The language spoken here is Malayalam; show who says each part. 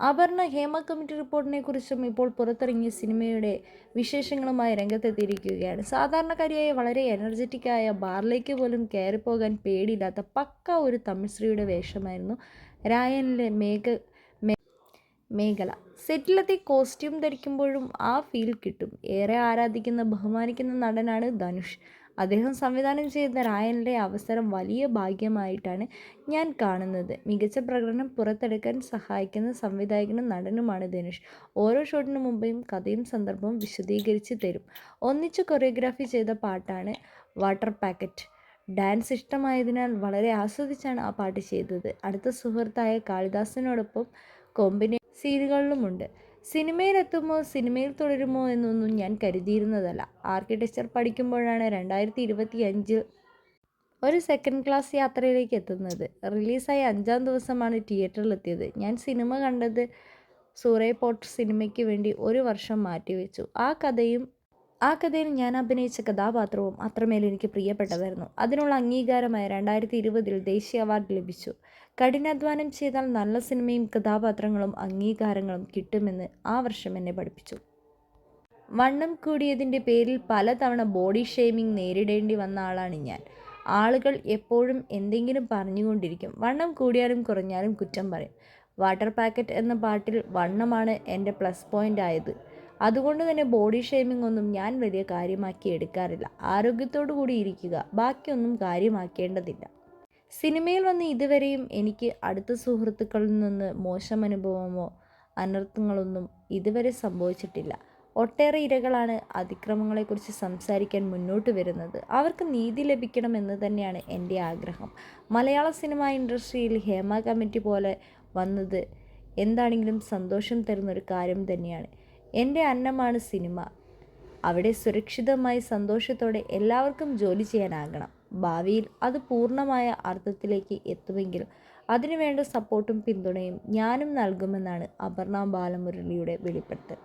Speaker 1: അപർണ ഹേമ കമ്മിറ്റി റിപ്പോർട്ടിനെ കുറിച്ചും ഇപ്പോൾ പുറത്തിറങ്ങിയ സിനിമയുടെ വിശേഷങ്ങളുമായി രംഗത്തെത്തിയിരിക്കുകയാണ്. സാധാരണക്കാരിയായ വളരെ എനർജറ്റിക്കായ ബാറിലേക്ക് പോലും കയറിപ്പോകാൻ പേടിയില്ലാത്ത പക്ക ഒരു തമിഴ് സ്ത്രീയുടെ വേഷമായിരുന്നു രായനിലെ മേഘ മേഖല സെറ്റിലെത്തി കോസ്റ്റ്യൂം ധരിക്കുമ്പോഴും ആ ഫീൽ കിട്ടും. ഏറെ ആരാധിക്കുന്ന ബഹുമാനിക്കുന്ന നടനാണ് ധനുഷ്. അദ്ദേഹം സംവിധാനം ചെയ്യുന്ന റായനിലെ അവസരം വലിയ ഭാഗ്യമായിട്ടാണ് ഞാൻ കാണുന്നത്. മികച്ച പ്രകടനം പുറത്തെടുക്കാൻ സഹായിക്കുന്ന സംവിധായകനും നടനുമാണ് ധനുഷ്. ഓരോ ഷോട്ടിനു മുമ്പേയും കഥയും സന്ദർഭവും വിശദീകരിച്ച് തരും. ഒന്നിച്ച് കൊറിയോഗ്രാഫി ചെയ്ത പാട്ടാണ് വാട്ടർ പാക്കറ്റ്. ഡാൻസ് ഇഷ്ടമായതിനാൽ വളരെ ആസ്വദിച്ചാണ് ആ പാട്ട് ചെയ്തത്. അടുത്ത സുഹൃത്തായ കാളിദാസിനോടൊപ്പം കോമ്പിനേ സീനുകളിലുമുണ്ട് സിനിമയിലെത്തുമോ സിനിമയിൽ തുടരുമോ എന്നൊന്നും ഞാൻ കരുതിയിരുന്നതല്ല. ആർക്കിടെക്ചർ പഠിക്കുമ്പോഴാണ് രണ്ടായിരത്തി ഇരുപത്തി അഞ്ചിൽ ഒരു സെക്കൻഡ് ക്ലാസ് യാത്രയിലേക്ക് എത്തുന്നത്. റിലീസായ അഞ്ചാം ദിവസമാണ് തിയേറ്ററിലെത്തിയത്. ഞാൻ സിനിമ കണ്ടത് സൂറേ പോട്ട് സിനിമയ്ക്ക് വേണ്ടി ഒരു വർഷം മാറ്റിവെച്ചു. ആ കഥയും ആ കഥയിൽ ഞാൻ അഭിനയിച്ച കഥാപാത്രവും അത്രമേൽ എനിക്ക് പ്രിയപ്പെട്ടതായിരുന്നു. അതിനുള്ള അംഗീകാരമായി രണ്ടായിരത്തി ഇരുപതിൽ ദേശീയ അവാർഡ് ലഭിച്ചു. കഠിനാധ്വാനം ചെയ്താൽ നല്ല സിനിമയും കഥാപാത്രങ്ങളും അംഗീകാരങ്ങളും കിട്ടുമെന്ന് ആ വർഷം എന്നെ പഠിപ്പിച്ചു. വണ്ണം കൂടിയതിന്റെ പേരിൽ പലതവണ ബോഡി ഷെയ്മിങ് നേരിടേണ്ടി വന്ന ആളാണ് ഞാൻ. ആളുകൾ എപ്പോഴും എന്തെങ്കിലും പറഞ്ഞുകൊണ്ടിരിക്കും. വണ്ണം കൂടിയാലും കുറഞ്ഞാലും കുറ്റം പറയും. വാട്ടർ പാക്കറ്റ് എന്ന പാട്ടിൽ വണ്ണമാണ് എന്റെ പ്ലസ് പോയിന്റ് ആയത്. അതുകൊണ്ട് തന്നെ ബോഡി ഷേമിംഗ് ഒന്നും ഞാൻ വലിയ കാര്യമാക്കി എടുക്കാറില്ല. ആരോഗ്യത്തോടു കൂടി ഇരിക്കുക ബാക്കിയൊന്നും കാര്യമാക്കേണ്ടതില്ല. സിനിമയിൽ വന്ന് ഇതുവരെയും എനിക്ക് അടുത്ത സുഹൃത്തുക്കളിൽ നിന്ന് മോശം അനുഭവമോ അനർത്ഥങ്ങളൊന്നും ഇതുവരെ സംഭവിച്ചിട്ടില്ല. ഒട്ടേറെ ഇരകളാണ് അതിക്രമങ്ങളെക്കുറിച്ച് സംസാരിക്കാൻ മുന്നോട്ട് വരുന്നത്. അവർക്ക് നീതി ലഭിക്കണമെന്ന് തന്നെയാണ് എന്റെ ആഗ്രഹം. മലയാള സിനിമ ഇൻഡസ്ട്രിയിൽ ഹേമ കമ്മിറ്റി പോലെ വന്നത് എന്താണെങ്കിലും സന്തോഷം തരുന്നൊരു കാര്യം തന്നെയാണ്. എന്റെ അന്നമാണ് സിനിമ. അവിടെ സുരക്ഷിതമായി സന്തോഷത്തോടെ എല്ലാവർക്കും ജോലി ചെയ്യാനാകണം. ഭാവിയിൽ അത് പൂർണമായ അർത്ഥത്തിലേക്ക് എത്തുമെങ്കിൽ അതിനുവേണ്ട സപ്പോർട്ടും പിന്തുണയും ഞാനും നൽകുമെന്നാണ് അപർണ ബാലമുരളിയുടെ വെളിപ്പെടുത്തൽ.